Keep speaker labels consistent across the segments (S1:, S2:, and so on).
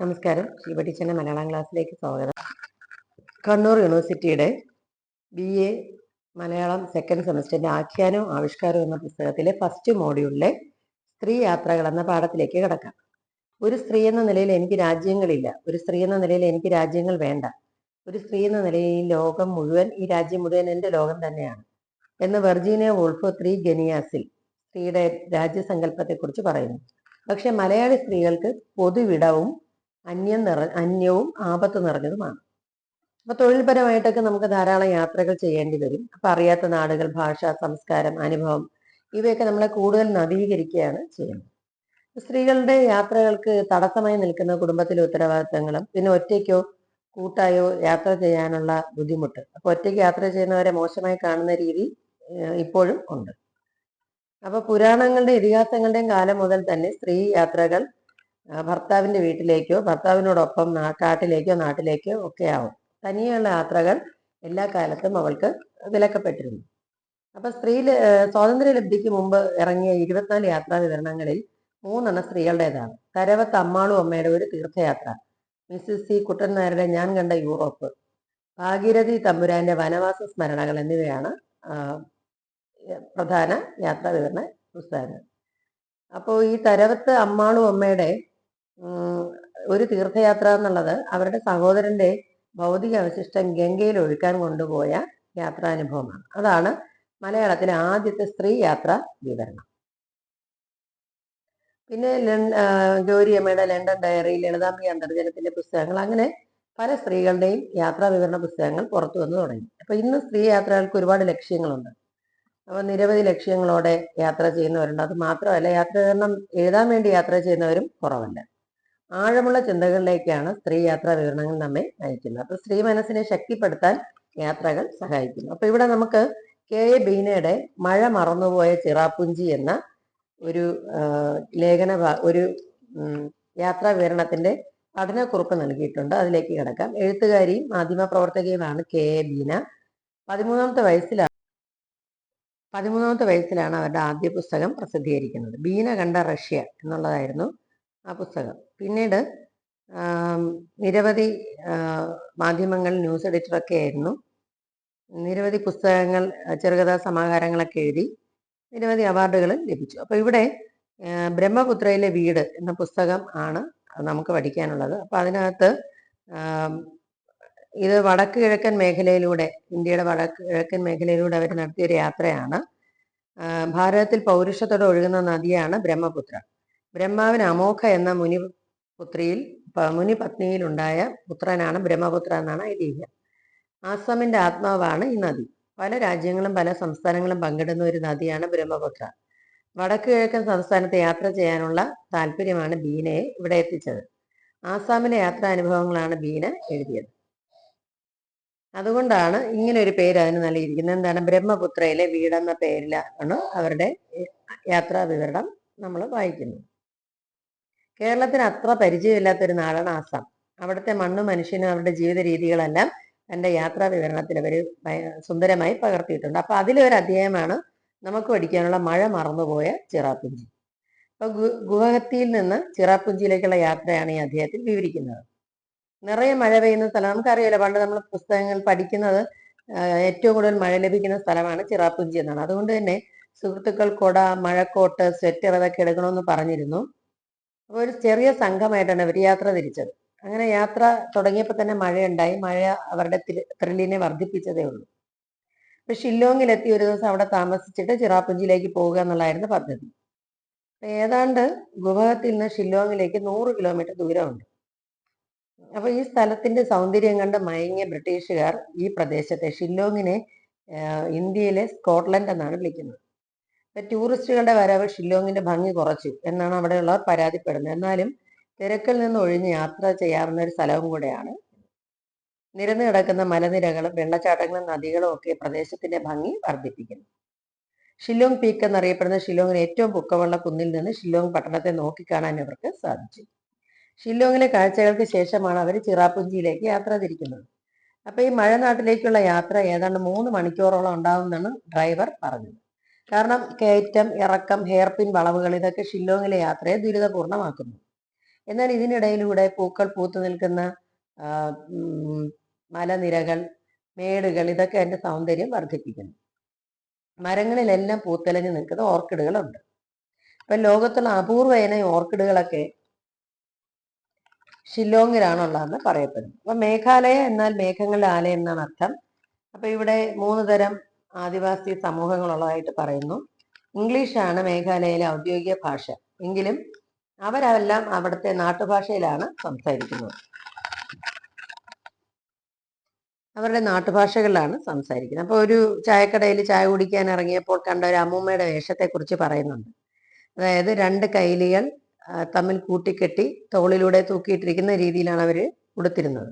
S1: നമസ്കാരം. ശിവ ടീച്ചറിന്റെ മലയാളം ക്ലാസ്സിലേക്ക് സ്വാഗതം. കണ്ണൂർ യൂണിവേഴ്സിറ്റിയുടെ ബി എ മലയാളം സെക്കൻഡ് സെമസ്റ്ററിന്റെ ആഖ്യാനവും ആവിഷ്കാരവും എന്ന പുസ്തകത്തിലെ ഫസ്റ്റ് മോഡ്യൂളിലെ സ്ത്രീ യാത്രകൾ എന്ന പാഠത്തിലേക്ക് കിടക്കാം. ഒരു സ്ത്രീ എന്ന നിലയിൽ എനിക്ക് രാജ്യങ്ങളില്ല. ഒരു സ്ത്രീ എന്ന നിലയിൽ എനിക്ക് രാജ്യങ്ങൾ വേണ്ട. ഒരു സ്ത്രീ എന്ന നിലയിൽ ലോകം മുഴുവൻ ഈ രാജ്യം മുഴുവൻ എന്റെ ലോകം തന്നെയാണ് എന്ന് വെർജീനിയ വോൾഫ് ത്രീ ഗനിയാസിൽ സ്ത്രീയുടെ രാജ്യസങ്കല്പത്തെക്കുറിച്ച് പറയുന്നു. പക്ഷെ മലയാളി സ്ത്രീകൾക്ക് പൊതുവിടവും അന്യം നിറ അന്യവും ആപത്ത് നിറഞ്ഞതുമാണ്. അപ്പൊ തൊഴിൽപരമായിട്ടൊക്കെ നമുക്ക് ധാരാളം യാത്രകൾ ചെയ്യേണ്ടി വരും. അപ്പൊ അറിയാത്ത നാടുകൾ ഭാഷ സംസ്കാരം അനുഭവം ഇവയൊക്കെ നമ്മളെ കൂടുതൽ നവീകരിക്കുകയാണ് ചെയ്യുന്നത്. സ്ത്രീകളുടെ യാത്രകൾക്ക് തടസ്സമായി നിൽക്കുന്ന കുടുംബത്തിലെ ഉത്തരവാദിത്തങ്ങളും പിന്നെ ഒറ്റയ്ക്കോ കൂട്ടായോ യാത്ര ചെയ്യാനുള്ള ബുദ്ധിമുട്ട്. അപ്പൊ ഒറ്റയ്ക്ക് യാത്ര ചെയ്യുന്നവരെ മോശമായി കാണുന്ന രീതി ഇപ്പോഴും ഉണ്ട്. അപ്പൊ പുരാണങ്ങളുടെ ഇതിഹാസങ്ങളുടെയും കാലം മുതൽ തന്നെ സ്ത്രീ യാത്രകൾ ആ, ഭർത്താവിന്റെ വീട്ടിലേക്കോ ഭർത്താവിനോടൊപ്പം കാട്ടിലേക്കോ നാട്ടിലേക്കോ ഒക്കെ ആവും. തനിയെയുള്ള യാത്രകൾ എല്ലാ കാലത്തും അവൾക്ക് വിലക്കപ്പെട്ടിരുന്നു. അപ്പൊ സ്ത്രീ സ്വാതന്ത്ര്യ ലബ്ധിക്ക് മുമ്പ് ഇറങ്ങിയ ഇരുപത്തിനാല് യാത്രാ വിവരണങ്ങളിൽ മൂന്നെണ്ണം സ്ത്രീകളുടേതാണ്. കരവത്ത് അമ്മാളും അമ്മയുടെ ഒരു തീർത്ഥയാത്ര. മിസ്സിസ് സി കുട്ടൻ നായരുടെ ഞാൻ കണ്ട യൂറോപ്പ്. ഭാഗീരഥി തമ്പുരാന്റെ വനവാസ സ്മരണകൾ എന്നിവയാണ് പ്രധാന യാത്രാ വിവരണ പുസ്തകങ്ങൾ. അപ്പോൾ ഈ തരവത്ത് അമ്മാളും അമ്മയുടെ ഒരു തീർത്ഥയാത്ര എന്നുള്ളത് അവരുടെ സഹോദരന്റെ ഭൗതിക അവശിഷ്ടം ഗംഗയിൽ ഒഴുക്കാൻ കൊണ്ടുപോയ യാത്രാനുഭവമാണ്. അതാണ് മലയാളത്തിലെ ആദ്യത്തെ സ്ത്രീ യാത്ര വിവരണം. പിന്നെ ലൺ- ആ, ഗൗരി അമ്മയുടെ ലണ്ടൻ ഡയറി ലളിതാംബി അന്തർജനത്തിന്റെ പുസ്തകങ്ങൾ അങ്ങനെ പല സ്ത്രീകളുടെയും യാത്രാ വിവരണ പുസ്തകങ്ങൾ പുറത്തു വന്നു തുടങ്ങി. അപ്പൊ ഇന്ന് സ്ത്രീ യാത്രകൾക്ക് ഒരുപാട് ലക്ഷ്യങ്ങളുണ്ട്. അപ്പൊ നിരവധി ലക്ഷ്യങ്ങളോടെ യാത്ര ചെയ്യുന്നവരുണ്ട്. അത് മാത്രമല്ല യാത്ര വിവരണം എഴുതാൻ വേണ്ടി യാത്ര ചെയ്യുന്നവരും കുറവല്ല ആഴമുള്ള ചിന്തകളിലേക്കാണ് സ്ത്രീ യാത്രാ വിവരണങ്ങൾ നമ്മെ നയിക്കുന്നത്. അപ്പൊ സ്ത്രീ മനസ്സിനെ ശക്തിപ്പെടുത്താൻ യാത്രകൾ സഹായിക്കുന്നു. അപ്പൊ ഇവിടെ നമുക്ക് കെ എ ബീനയുടെ മഴ മറന്നുപോയ ചിറാപ്പുഞ്ചി എന്ന ഒരു ലേഖന ഒരു യാത്രാ വിവരണത്തിന്റെ പഠനക്കുറിപ്പ് നൽകിയിട്ടുണ്ട്. അതിലേക്ക് കിടക്കാം. എഴുത്തുകാരിയും മാധ്യമ പ്രവർത്തകയുമാണ് കെ എ ബീന. പതിമൂന്നാമത്തെ വയസ്സിലാണ് പതിമൂന്നാമത്തെ വയസ്സിലാണ് അവരുടെ ആദ്യ പുസ്തകം പ്രസിദ്ധീകരിക്കുന്നത്. ബീന കണ്ട റഷ്യ എന്നുള്ളതായിരുന്നു ആ പുസ്തകം. പിന്നീട് നിരവധി മാധ്യമങ്ങൾ ന്യൂസ് എഡിറ്ററൊക്കെ ആയിരുന്നു. നിരവധി പുസ്തകങ്ങൾ ചെറുകഥാ സമാഹാരങ്ങളൊക്കെ എഴുതി നിരവധി അവാർഡുകൾ ലഭിച്ചു. അപ്പോൾ ഇവിടെ ബ്രഹ്മപുത്രയിലെ വീട് എന്ന പുസ്തകം ആണ് നമുക്ക് പഠിക്കാനുള്ളത്. അപ്പോൾ അതിനകത്ത് ഇത് വടക്ക് കിഴക്കൻ മേഖലയിലൂടെ ഇന്ത്യയുടെ വടക്ക് കിഴക്കൻ മേഖലയിലൂടെ അവർ നടത്തിയ ഒരു യാത്രയാണ്. ഭാരതത്തിൽ പൗരുഷത്തോടെ ഒഴുകുന്ന നദിയാണ് ബ്രഹ്മപുത്ര. ബ്രഹ്മാവിന് അമോഘ എന്ന മുനി പുത്രിയിൽ മുനി പത്നിയിലുണ്ടായ പുത്രനാണ് ബ്രഹ്മപുത്ര എന്നാണ് ഐതിഹ്യം. ആസാമിന്റെ ആത്മാവാണ് ഈ നദി. പല രാജ്യങ്ങളും പല സംസ്ഥാനങ്ങളും പങ്കിടുന്ന ഒരു നദിയാണ് ബ്രഹ്മപുത്ര. വടക്ക് കിഴക്കൻ സംസ്ഥാനത്ത് യാത്ര ചെയ്യാനുള്ള താല്പര്യമാണ് ബീനയെ ഇവിടെ എത്തിച്ചത്. ആസാമിലെ യാത്രാ അനുഭവങ്ങളാണ് ബീന എഴുതിയത്. അതുകൊണ്ടാണ് ഇങ്ങനെ ഒരു പേര് അതിന് നൽകിയിരിക്കുന്നത്. എന്താണ്? ബ്രഹ്മപുത്രയിലെ വീടെന്ന പേരിലാണ് അവരുടെ യാത്രാ വിവരണം നമ്മൾ വായിക്കുന്നത്. കേരളത്തിന് അത്ര പരിചയമില്ലാത്ത ഒരു നാടാണ് ആസാം. അവിടുത്തെ മണ്ണും മനുഷ്യനും അവരുടെ ജീവിത രീതികളെല്ലാം തന്റെ യാത്രാ വിവരണത്തിൽ അവർ സുന്ദരമായി പകർത്തിയിട്ടുണ്ട്. അപ്പൊ അതിലൊരു അധ്യായമാണ് നമുക്ക് പഠിക്കാനുള്ള മഴ മറന്നുപോയ ചിറാപ്പുഞ്ചി അപ്പൊ ഗു- ഗുവാഹത്തിയിൽ നിന്ന് ചിറാപ്പുഞ്ചിയിലേക്കുള്ള യാത്രയാണ് ഈ അധ്യായത്തിൽ വിവരിക്കുന്നത്. നിറയെ മഴ പെയ്യുന്ന സ്ഥലം നമുക്കറിയാലോ പണ്ട് നമ്മൾ പുസ്തകങ്ങൾ പഠിക്കുന്നത് ഏറ്റവും കൂടുതൽ മഴ ലഭിക്കുന്ന സ്ഥലമാണ് ചിറാപ്പുഞ്ചി എന്നാണ്. അതുകൊണ്ട് തന്നെ സുഹൃത്തുക്കൾ കൊട മഴക്കോട്ട് സ്വെറ്റർ അതൊക്കെ എടുക്കണമെന്ന് പറഞ്ഞിരുന്നു. ഒരു ചെറിയ സംഘമായിട്ടാണ് അവർ യാത്ര തിരിച്ചത്. അങ്ങനെ യാത്ര തുടങ്ങിയപ്പോൾ തന്നെ മഴയുണ്ടായി. മഴ അവരുടെ ത്രി- ത്രില്ലിനെ വർദ്ധിപ്പിച്ചതേ ഉള്ളൂ. അപ്പൊ ഷില്ലോങ്ങിലെത്തി ഒരു ദിവസം അവിടെ താമസിച്ചിട്ട് ചിറാപ്പുഞ്ചിയിലേക്ക് പോവുക എന്നുള്ളതായിരുന്നു പദ്ധതി. ഏതാണ്ട് ഗുവാഹത്തിൽ നിന്ന് ഷില്ലോങ്ങിലേക്ക് നൂറ് കിലോമീറ്റർ ദൂരമുണ്ട്. അപ്പൊ ഈ സ്ഥലത്തിന്റെ സൗന്ദര്യം കണ്ട് മയങ്ങിയ ബ്രിട്ടീഷുകാർ ഈ പ്രദേശത്തെ ഷില്ലോങ്ങിനെ ഇന്ത്യയിലെ സ്കോട്ട്ലൻഡ് എന്നാണ് വിളിക്കുന്നത്. ടൂറിസ്റ്റുകളുടെ വരവ് ഷില്ലോങ്ങിന്റെ ഭംഗി കുറച്ചു എന്നാണ് അവിടെയുള്ളവർ പരാതിപ്പെടുന്നത്. എന്നാലും തിരക്കിൽ നിന്ന് ഒഴിഞ്ഞ് യാത്ര ചെയ്യാവുന്ന ഒരു സ്ഥലവും കൂടെയാണ്. നിരന്നു കിടക്കുന്ന മലനിരകളും വെള്ളച്ചാട്ടങ്ങളും നദികളും ഒക്കെ പ്രദേശത്തിന്റെ ഭംഗി വർദ്ധിപ്പിക്കുന്നു. ഷില്ലോങ് പീക്ക് എന്നറിയപ്പെടുന്ന ഷില്ലോങ്ങിന് ഏറ്റവും പൊക്കമുള്ള കുന്നിൽ നിന്ന് ഷില്ലോങ് പട്ടണത്തെ നോക്കിക്കാണാൻ ഇവർക്ക് സാധിച്ചു. ഷില്ലോങ്ങിലെ കാഴ്ചകൾക്ക് ശേഷമാണ് അവർ ചിറാപുഞ്ചിയിലേക്ക് യാത്ര തിരിക്കുന്നത്. അപ്പൊ ഈ മഴനാട്ടിലേക്കുള്ള യാത്ര ഏതാണ്ട് മൂന്ന് മണിക്കൂറോളം ഉണ്ടാവുമെന്നാണ് ഡ്രൈവർ പറഞ്ഞത്. കാരണം കയറ്റം ഇറക്കം ഹെയർപിൻ വളവുകൾ ഇതൊക്കെ ഷില്ലോങ്ങിലെ യാത്രയെ ദുരിതപൂർണമാക്കുന്നു. എന്നാൽ ഇതിനിടയിലൂടെ പൂക്കൾ പൂത്തു നിൽക്കുന്ന മലനിരകൾ മേടുകൾ ഇതൊക്കെ അതിന്റെ സൗന്ദര്യം വർദ്ധിപ്പിക്കുന്നു. മരങ്ങളിലെല്ലാം പൂത്തലഞ്ഞു നിൽക്കുന്ന ഓർക്കിഡുകളുണ്ട്. അപ്പൊ ലോകത്തുള്ള അപൂർവ ഇനം ഓർക്കിഡുകളൊക്കെ ഷില്ലോങ്ങിലാണുള്ളതെന്ന് പറയപ്പെടുന്നു. അപ്പൊ മേഘാലയ എന്നാൽ മേഘങ്ങളുടെ ആലയം എന്നാണ് അർത്ഥം. അപ്പൊ ഇവിടെ മൂന്ന് തരം ആദിവാസി സമൂഹങ്ങളുള്ളതായിട്ട് പറയുന്നു. ഇംഗ്ലീഷാണ് മേഘാലയയിലെ ഔദ്യോഗിക ഭാഷ. എങ്കിലും അവരെല്ലാം അവിടുത്തെ നാട്ടുഭാഷയിലാണ് സംസാരിക്കുന്നത്. അവരുടെ നാട്ടുഭാഷകളിലാണ് സംസാരിക്കുന്നത്. അപ്പോൾ ഒരു ചായക്കടയിൽ ചായ കുടിക്കാൻ ഇറങ്ങിയപ്പോൾ കണ്ട ഒരു അമ്മൂമ്മയുടെ വേഷത്തെക്കുറിച്ച് പറയുന്നുണ്ട്. അതായത് രണ്ട് കൈലികൾ തമ്മിൽ കൂട്ടിക്കെട്ടി തോളിലൂടെ തൂക്കിയിട്ടിരിക്കുന്ന രീതിയിലാണ് അവർ കൊടുത്തിരുന്നത്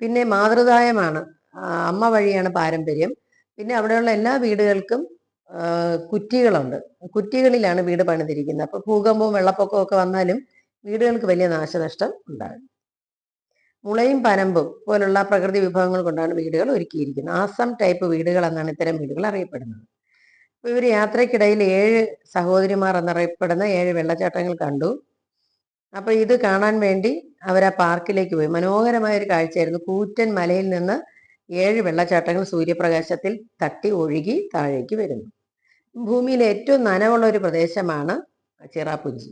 S1: പിന്നെ മാതൃദായമാണ് അമ്മ വഴിയാണ് പാരമ്പര്യം. പിന്നെ അവിടെയുള്ള എല്ലാ വീടുകൾക്കും കുറ്റികളുണ്ട്. കുറ്റികളിലാണ് വീട് പണിതിരിക്കുന്നത്. അപ്പോൾ ഭൂകമ്പവും വെള്ളപ്പൊക്കവും ഒക്കെ വന്നാലും വീടുകൾക്ക് വലിയ നാശനഷ്ടം ഉണ്ടാകും. മുളയും പനമ്പും പോലുള്ള പ്രകൃതി വിഭവങ്ങൾ കൊണ്ടാണ് വീടുകൾ ഒരുക്കിയിരിക്കുന്നത്. ആസം ടൈപ്പ് വീടുകൾ എന്നാണ് ഇത്തരം വീടുകൾ അറിയപ്പെടുന്നത്. അപ്പോൾ ഇവർ യാത്രക്കിടയിൽ ഏഴ് സഹോദരിമാർ എന്നറിയപ്പെടുന്ന ഏഴ് വെള്ളച്ചാട്ടങ്ങൾ കണ്ടു. അപ്പോൾ ഇത് കാണാൻ വേണ്ടി അവർ ആ പാർക്കിലേക്ക് പോയി. മനോഹരമായ ഒരു കാഴ്ചയായിരുന്നു. കൂറ്റൻ മലയിൽ നിന്ന് ഏഴ് വെള്ളച്ചാട്ടങ്ങൾ സൂര്യപ്രകാശത്തിൽ തട്ടി ഒഴുകി താഴേക്ക് വരുന്നു. ഭൂമിയിലെ ഏറ്റവും നനവുള്ള ഒരു പ്രദേശമാണ് ചിറാപുഞ്ചി.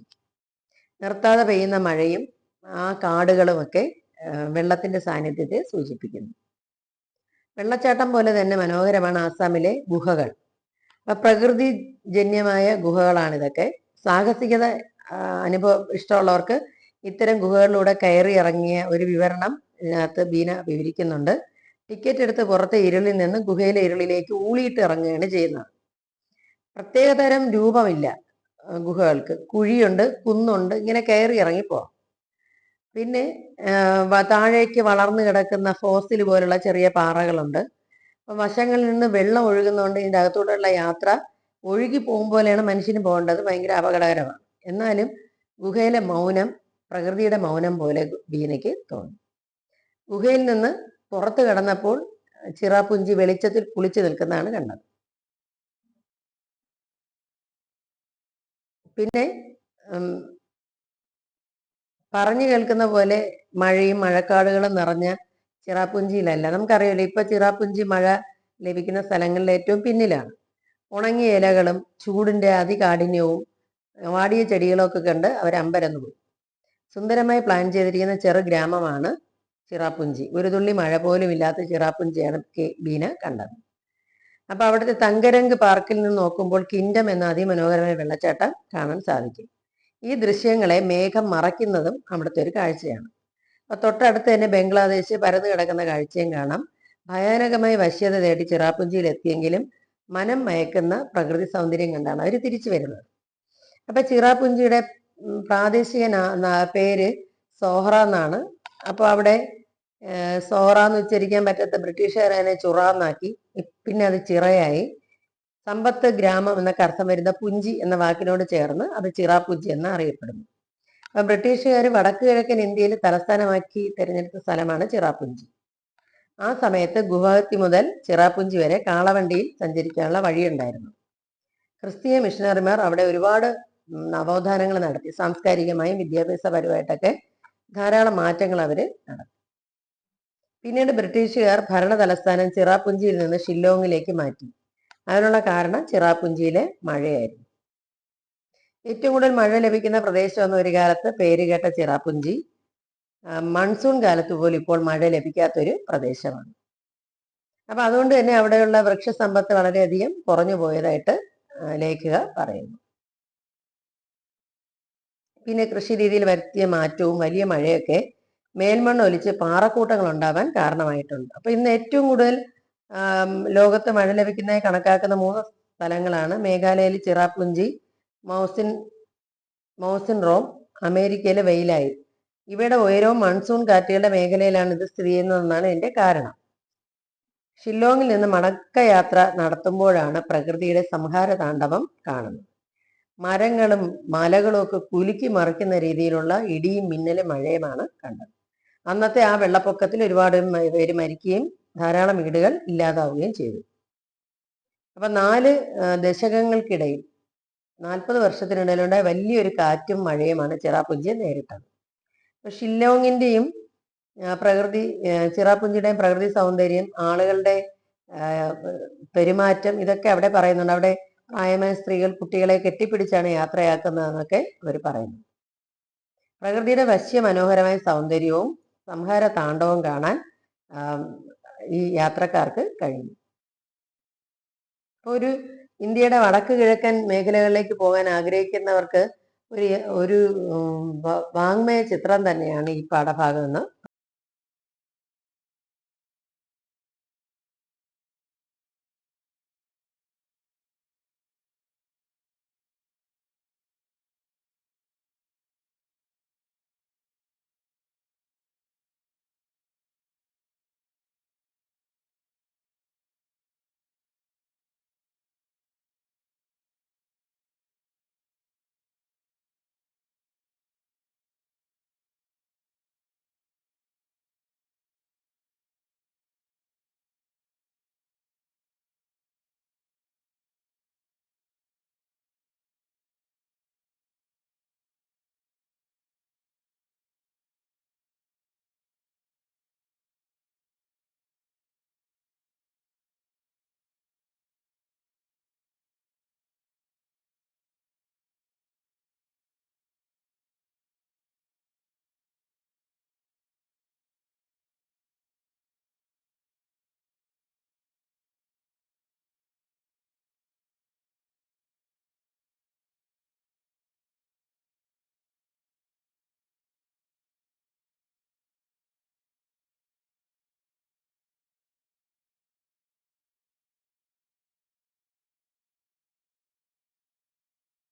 S1: നിർത്താതെ പെയ്യുന്ന മഴയും ആ കാടുകളുമൊക്കെ വെള്ളത്തിന്റെ സാന്നിധ്യത്തെ സൂചിപ്പിക്കുന്നു. വെള്ളച്ചാട്ടം പോലെ തന്നെ മനോഹരമാണ് ആസാമിലെ ഗുഹകൾ. അപ്പൊ ഗുഹകളാണ് ഇതൊക്കെ സാഹസികത അനുഭവം ഇഷ്ടമുള്ളവർക്ക് ഇത്തരം ഗുഹകളിലൂടെ കയറി ഇറങ്ങിയ ഒരു വിവരണം ഇതിനകത്ത് ബീന വിവരിക്കുന്നുണ്ട്. ടിക്കറ്റ് എടുത്ത് പുറത്തെ ഇരുളിൽ നിന്ന് ഗുഹയിലെ ഇരുളിലേക്ക് ഊളിയിട്ട് ഇറങ്ങുകയാണ് ചെയ്യുന്നത്. പ്രത്യേകതരം രൂപമില്ല ഗുഹകൾക്ക്. കുഴിയുണ്ട് കുന്നുണ്ട് ഇങ്ങനെ കയറി ഇറങ്ങിപ്പോവാം പിന്നെ താഴേക്ക് വളർന്നു കിടക്കുന്ന ഫോസിൽ പോലുള്ള ചെറിയ പാറകളുണ്ട്. അപ്പം വശങ്ങളിൽ നിന്ന് വെള്ളം ഒഴുകുന്നതുകൊണ്ട് ഇതിന്റെ അകത്തോട്ടുള്ള യാത്ര ഒഴുകി പോകും പോലെയാണ് മനുഷ്യന് പോകേണ്ടത്. ഭയങ്കര അപകടകരമാണ്. എന്നാലും ഗുഹയിലെ മൗനം പ്രകൃതിയുടെ മൗനം പോലെ ബീനയ്ക്ക് തോന്നി. ഗുഹയിൽ നിന്ന് പുറത്ത് കിടന്നപ്പോൾ ചിറാപുഞ്ചി വെളിച്ചത്തിൽ കുളിച്ചു നിൽക്കുന്നതാണ് കണ്ടത്. പിന്നെ പറഞ്ഞു കേൾക്കുന്ന പോലെ മഴയും മഴക്കാടുകളും നിറഞ്ഞ ചിറാപ്പുഞ്ചിയിലല്ല നമുക്കറിയാലോ ഇപ്പൊ ചിറാപ്പുഞ്ചി മഴ ലഭിക്കുന്ന സ്ഥലങ്ങളിൽ ഏറ്റവും പിന്നിലാണ്. ഉണങ്ങിയ ഇലകളും ചൂടിന്റെ അതികാഠിന്യവും വാടിയ ചെടികളൊക്കെ കണ്ട് അവർ അമ്പരന്നു പോയി സുന്ദരമായി പ്ലാൻ ചെയ്തിരിക്കുന്ന ചെറു ഗ്രാമമാണ് ചിറാപ്പുഞ്ചി ഒരു തുള്ളി മഴ പോലും ഇല്ലാത്ത ചിറാപ്പുഞ്ചിയാണ് കെ ബീന കണ്ടത്. അപ്പൊ അവിടുത്തെ തങ്കരംഗ് പാർക്കിൽ നിന്ന് നോക്കുമ്പോൾ കിൻഡം എന്ന അതിമനോഹരമായ വെള്ളച്ചാട്ടം കാണാൻ സാധിക്കും. ഈ ദൃശ്യങ്ങളെ മേഘം മറയ്ക്കുന്നതും അവിടുത്തെ ഒരു കാഴ്ചയാണ്. അപ്പൊ തൊട്ടടുത്ത് തന്നെ ബംഗ്ലാദേശ് പരന്നു കിടക്കുന്ന കാഴ്ചയും കാണാം. ഭയാനകമായി വശ്യത തേടി ചിറാപ്പുഞ്ചിയിൽ എത്തിയെങ്കിലും മനം മയക്കുന്ന പ്രകൃതി സൗന്ദര്യം കണ്ടാണ് അവർ തിരിച്ചു വരുന്നത്. അപ്പൊ ചിറാപ്പുഞ്ചിയുടെ പ്രാദേശിക പേര് സോഹ്ര എന്നാണ് അപ്പോൾ അവിടെ സോഹറ എന്ന് ഉച്ചരിക്കാൻ പറ്റാത്ത ബ്രിട്ടീഷുകാർ അതിനെ ചുറാന്നാക്കി. പിന്നെ അത് ചിറയായി. സമ്പത്ത് ഗ്രാമം എന്നൊക്കെ അർത്ഥം വരുന്ന പുഞ്ചി എന്ന വാക്കിനോട് ചേർന്ന് അത് ചിറാപുഞ്ചി എന്ന് അറിയപ്പെടുന്നു. അപ്പൊ ബ്രിട്ടീഷുകാർ വടക്ക് കിഴക്കൻ ഇന്ത്യയിൽ തലസ്ഥാനമാക്കി തിരഞ്ഞെടുത്ത സ്ഥലമാണ് ചിറാപുഞ്ചി ആ സമയത്ത് ഗുവാഹത്തി മുതൽ ചിറാപുഞ്ചി വരെ കാളവണ്ടിയിൽ സഞ്ചരിക്കാനുള്ള വഴിയുണ്ടായിരുന്നു. ക്രിസ്തീയ മിഷനറിമാർ അവിടെ ഒരുപാട് നവോത്ഥാനങ്ങൾ നടത്തി. സാംസ്കാരികമായും വിദ്യാഭ്യാസപരമായിട്ടൊക്കെ ധാരാളം മാറ്റങ്ങൾ അവർ നടത്തി. പിന്നീട് ബ്രിട്ടീഷുകാർ ഭരണ തലസ്ഥാനം ചിറാപുഞ്ചിയിൽ നിന്ന് ഷില്ലോങ്ങിലേക്ക് മാറ്റി. അതിനുള്ള കാരണം ചിറാപുഞ്ചിയിലെ മഴയായിരുന്നു. ഏറ്റവും കൂടുതൽ മഴ ലഭിക്കുന്ന പ്രദേശം എന്ന ഒരു കാലത്ത് പേരുകേട്ട ചിറാപുഞ്ചി മൺസൂൺ കാലത്ത് പോലും ഇപ്പോൾ മഴ ലഭിക്കാത്തൊരു പ്രദേശമാണ്. അപ്പൊ അതുകൊണ്ട് തന്നെ അവിടെയുള്ള വൃക്ഷസമ്പത്ത് വളരെയധികം കുറഞ്ഞു പോയതായിട്ട് ലേഖക പറയുന്നു. പിന്നെ കൃഷി രീതിയിൽ വരുത്തിയ മാറ്റവും വലിയ മഴയൊക്കെ മേൽമണ്ണ് ഒലിച്ച് പാറക്കൂട്ടങ്ങൾ ഉണ്ടാവാൻ കാരണമായിട്ടുണ്ട്. അപ്പൊ ഇന്ന് ഏറ്റവും കൂടുതൽ ലോകത്ത് മഴ ലഭിക്കുന്നതായി കണക്കാക്കുന്ന മൂന്ന് സ്ഥലങ്ങളാണ് മേഘാലയയിൽ ചിറാപുഞ്ചി മൗസിൻ മൗസിൻ റോം അമേരിക്കയിലെ വെയിലായി. ഇവയുടെ ഉയരവും മൺസൂൺ കാറ്റുകളുടെ മേഖലയിലാണ് ഇത് സ്ഥിതി ചെയ്യുന്നതെന്നാണ് ഇതിന്റെ കാരണം. ഷില്ലോങ്ങിൽ നിന്ന് മടക്കയാത്ര നടത്തുമ്പോഴാണ് പ്രകൃതിയുടെ സംഹാര താണ്ഡവം കാണുന്നത്. മരങ്ങളും മലകളും ഒക്കെ കുലുക്കി മറിക്കുന്ന രീതിയിലുള്ള ഇടിയും മിന്നലും മഴയുമാണ് കണ്ടത്. അന്നത്തെ ആ വെള്ളപ്പൊക്കത്തിൽ ഒരുപാട് പേര് മരിക്കുകയും ധാരാളം വീടുകൾ ഇല്ലാതാവുകയും ചെയ്തു. അപ്പൊ നാല് ദശകങ്ങൾക്കിടയിൽ നാൽപ്പത് വർഷത്തിനിടയിലുണ്ടായ വലിയൊരു കാറ്റും മഴയുമാണ് ചിറാപുഞ്ചി നേരിട്ടത്. അപ്പൊ ഷില്ലോങ്ങിന്റെയും പ്രകൃതി ചിറാപുഞ്ചിയുടെയും പ്രകൃതി സൗന്ദര്യം ആളുകളുടെ പെരുമാറ്റം ഇതൊക്കെ അവിടെ പറയുന്നുണ്ട്. അവിടെ പ്രായമായ സ്ത്രീകൾ കുട്ടികളെ കെട്ടിപ്പിടിച്ചാണ് യാത്രയാക്കുന്നതെന്നൊക്കെ അവർ പറയുന്നു. പ്രകൃതിയുടെ വശ്യ മനോഹരമായ സൗന്ദര്യവും സംഹാര താണ്ഡവം കാണാൻ ഈ യാത്രക്കാർക്ക് കഴിഞ്ഞു ഒരു ഇന്ത്യയുടെ വടക്ക് കിഴക്കൻ മേഖലകളിലേക്ക് പോകാൻ ആഗ്രഹിക്കുന്നവർക്ക് ഒരു ഒരു വാങ്മയ ചിത്രം തന്നെയാണ് ഈ പാഠഭാഗം എന്ന്